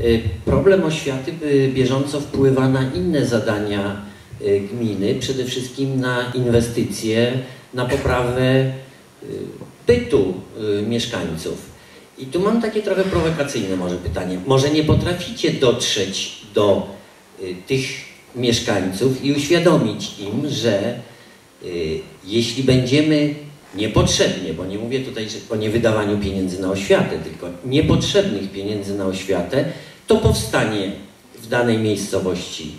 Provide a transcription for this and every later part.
y, problem oświaty y, bieżąco wpływa na inne zadania y, gminy, przede wszystkim na inwestycje, na poprawę bytu mieszkańców. I tu mam takie trochę prowokacyjne może pytanie. Może nie potraficie dotrzeć do tych mieszkańców i uświadomić im, że jeśli będziemy niepotrzebnie, bo nie mówię tutaj o niewydawaniu pieniędzy na oświatę, tylko niepotrzebnych pieniędzy na oświatę, to powstanie w danej miejscowości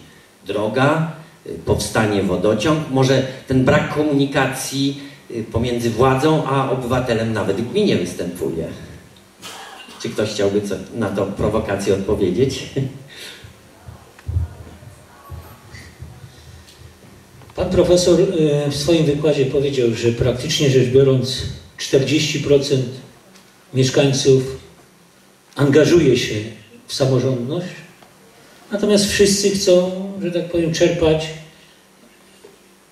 droga, y, powstanie wodociąg, może ten brak komunikacji y, pomiędzy władzą a obywatelem nawet gminie występuje. Czy ktoś chciałby na to prowokację odpowiedzieć? Pan profesor e, w swoim wykładzie powiedział, że praktycznie rzecz biorąc 40% mieszkańców angażuje się w samorządność, natomiast wszyscy chcą, że tak powiem, czerpać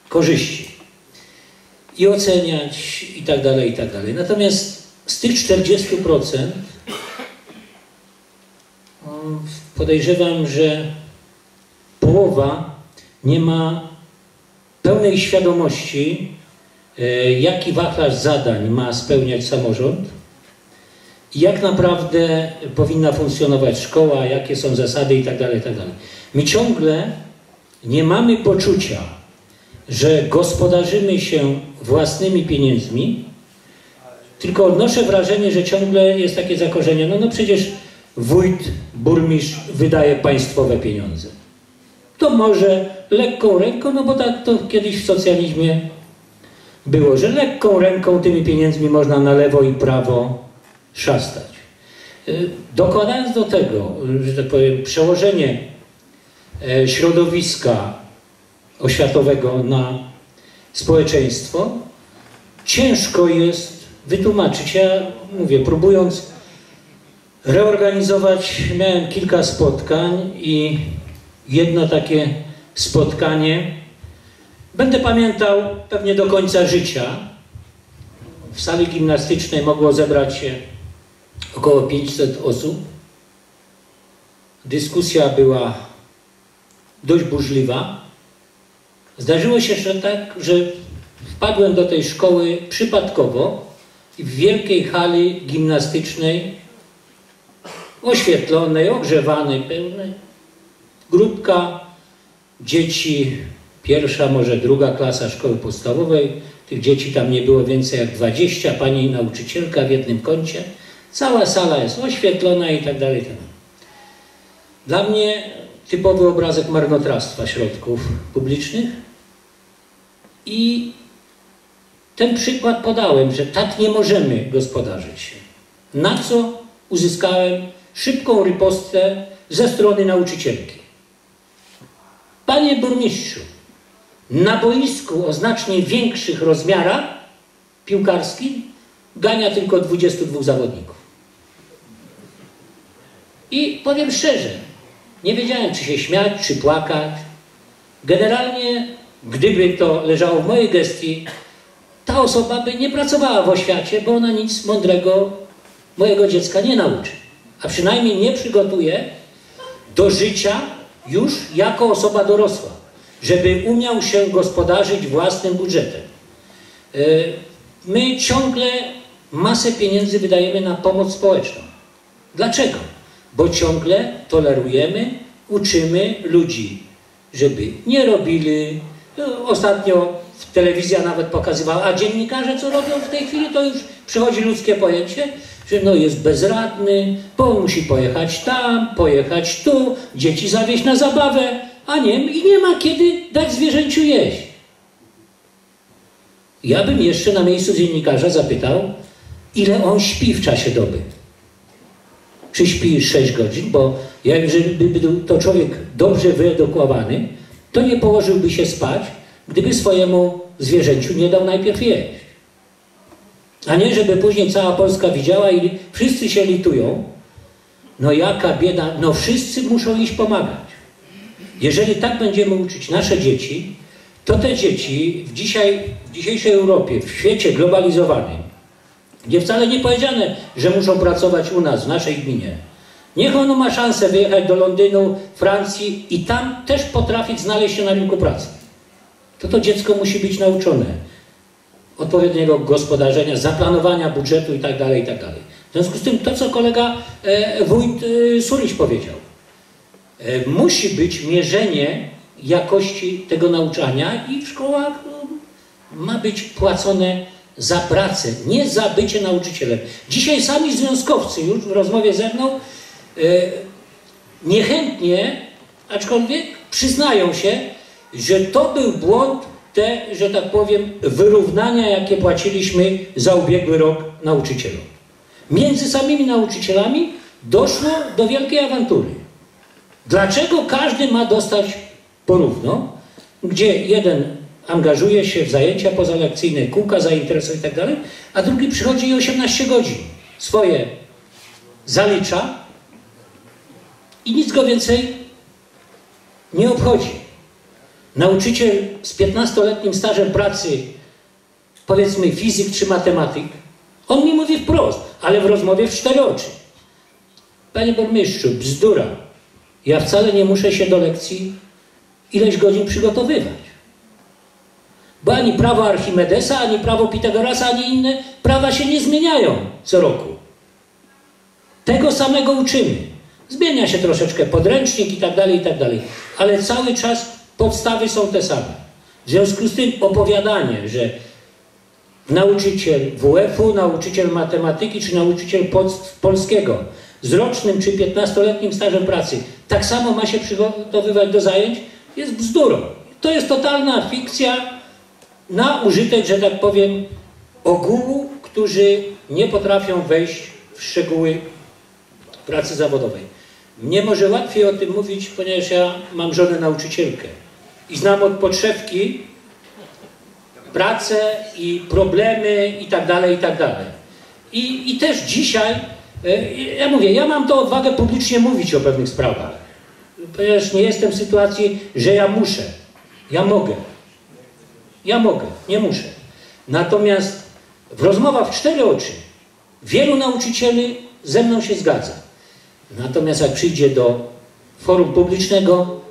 korzyści i oceniać i tak dalej, i tak dalej. Natomiast z tych 40% podejrzewam, że połowa nie ma pełnej świadomości, e, jaki wachlarz zadań ma spełniać samorząd jak naprawdę powinna funkcjonować szkoła, jakie są zasady itd. Tak itd. Tak My ciągle nie mamy poczucia, że gospodarzymy się własnymi pieniędzmi, tylko odnoszę wrażenie, że ciągle jest takie zakorzenie, no, no przecież wójt, burmistrz wydaje państwowe pieniądze. To może lekką ręką, no bo tak to kiedyś w socjalizmie było, że lekką ręką tymi pieniędzmi można na lewo i prawo szastać. Y, dokładając do tego, że tak powiem, przełożenie e, środowiska oświatowego na społeczeństwo, ciężko jest wytłumaczyć. Ja mówię, próbując reorganizować, miałem kilka spotkań i jedno takie spotkanie. Będę pamiętał pewnie do końca życia. W sali gimnastycznej mogło zebrać się około 500 osób. Dyskusja była dość burzliwa. Zdarzyło się że tak, że wpadłem do tej szkoły przypadkowo i w wielkiej hali gimnastycznej, oświetlonej, ogrzewanej, pełnej, grupka dzieci, pierwsza, może druga klasa szkoły podstawowej, tych dzieci tam nie było więcej jak 20, pani nauczycielka w jednym kącie, cała sala jest oświetlona i tak dalej. Tak Dla mnie typowy obrazek marnotrawstwa środków publicznych i ten przykład podałem, że tak nie możemy gospodarzyć się. Na co uzyskałem szybką ripostę ze strony nauczycielki. Panie burmistrzu, na boisku o znacznie większych rozmiarach piłkarskich gania tylko 22 zawodników. I powiem szczerze, nie wiedziałem, czy się śmiać, czy płakać. Generalnie, gdyby to leżało w mojej gestii, ta osoba by nie pracowała w oświacie, bo ona nic mądrego mojego dziecka nie nauczy. A przynajmniej nie przygotuje do życia już jako osoba dorosła, żeby umiał się gospodarzyć własnym budżetem. E, my ciągle masę pieniędzy wydajemy na pomoc społeczną. Dlaczego? Bo ciągle tolerujemy, uczymy ludzi, żeby nie robili. No, ostatnio telewizja nawet pokazywała, a dziennikarze co robią w tej chwili, to już przychodzi ludzkie pojęcie, że no jest bezradny, bo musi pojechać tam, pojechać tu, dzieci zawieźć na zabawę, a nie, i nie ma kiedy dać zwierzęciu jeść. Ja bym jeszcze na miejscu dziennikarza zapytał, ile on śpi w czasie doby. Czy śpi 6 godzin, bo jeżeli był to człowiek dobrze wyedukowany, to nie położyłby się spać, gdyby swojemu zwierzęciu nie dał najpierw jeść. A nie, żeby później cała Polska widziała i wszyscy się litują. No jaka bieda, no wszyscy muszą iść pomagać. Jeżeli tak będziemy uczyć nasze dzieci, to te dzieci w, dzisiaj, w dzisiejszej Europie, w świecie globalizowanym, gdzie wcale nie powiedziane, że muszą pracować u nas, w naszej gminie, Niech ono ma szansę wyjechać do Londynu, Francji i tam też potrafić znaleźć się na rynku pracy. To to dziecko musi być nauczone odpowiedniego gospodarzenia, zaplanowania budżetu itd. Tak itd. Tak w związku z tym to, co kolega e, wójt e, Suryś powiedział. E, musi być mierzenie jakości tego nauczania i w szkołach no, ma być płacone za pracę, nie za bycie nauczycielem. Dzisiaj sami związkowcy już w rozmowie ze mną e, niechętnie, aczkolwiek przyznają się, że to był błąd te, że tak powiem, wyrównania, jakie płaciliśmy za ubiegły rok nauczycielom. Między samymi nauczycielami doszło do wielkiej awantury. Dlaczego każdy ma dostać porówno, gdzie jeden angażuje się w zajęcia pozalekcyjne, kółka zainteresowań i tak a drugi przychodzi i 18 godzin swoje zalicza i nic go więcej nie obchodzi. Nauczyciel z 15-letnim stażem pracy, powiedzmy fizyk czy matematyk, on mi mówi wprost, ale w rozmowie w cztery oczy. Panie burmistrzu, bzdura. Ja wcale nie muszę się do lekcji ileś godzin przygotowywać. Bo ani prawo Archimedesa, ani prawo Pitagorasa, ani inne prawa się nie zmieniają co roku. Tego samego uczymy. Zmienia się troszeczkę podręcznik i tak dalej, i tak dalej. Ale cały czas Podstawy są te same. W związku z tym opowiadanie, że nauczyciel WF-u, nauczyciel matematyki czy nauczyciel polskiego z rocznym czy 15-letnim stażem pracy tak samo ma się przygotowywać do zajęć, jest bzdurą. To jest totalna fikcja na użytek, że tak powiem, ogółu, którzy nie potrafią wejść w szczegóły pracy zawodowej. Mnie może łatwiej o tym mówić, ponieważ ja mam żonę nauczycielkę i znam od podszewki pracę i problemy i tak dalej, i tak dalej. I, I też dzisiaj, e, ja mówię, ja mam to odwagę publicznie mówić o pewnych sprawach, ponieważ nie jestem w sytuacji, że ja muszę. Ja mogę. Ja mogę, nie muszę. Natomiast w rozmowach w cztery oczy wielu nauczycieli ze mną się zgadza. Natomiast jak przyjdzie do forum publicznego,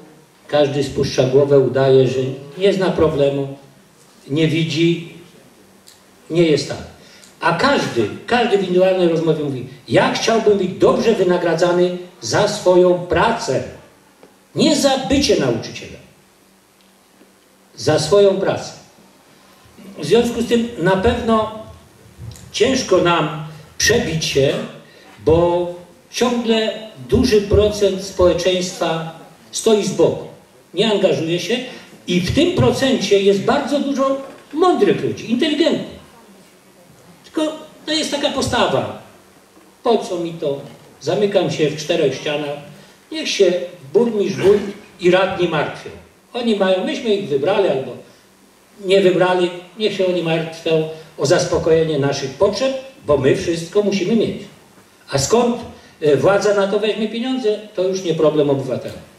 każdy spuszcza głowę, udaje, że nie zna problemu, nie widzi, nie jest tak. A każdy, każdy w indywidualnej rozmowie mówi, ja chciałbym być dobrze wynagradzany za swoją pracę. Nie za bycie nauczycielem. Za swoją pracę. W związku z tym na pewno ciężko nam przebić się, bo ciągle duży procent społeczeństwa stoi z boku nie angażuje się i w tym procencie jest bardzo dużo mądrych ludzi, inteligentnych. Tylko to jest taka postawa. Po co mi to? Zamykam się w czterech ścianach. Niech się burmistrz, wójt i radni martwią. Oni mają, myśmy ich wybrali albo nie wybrali, niech się oni martwią o zaspokojenie naszych potrzeb, bo my wszystko musimy mieć. A skąd e, władza na to weźmie pieniądze, to już nie problem obywatela.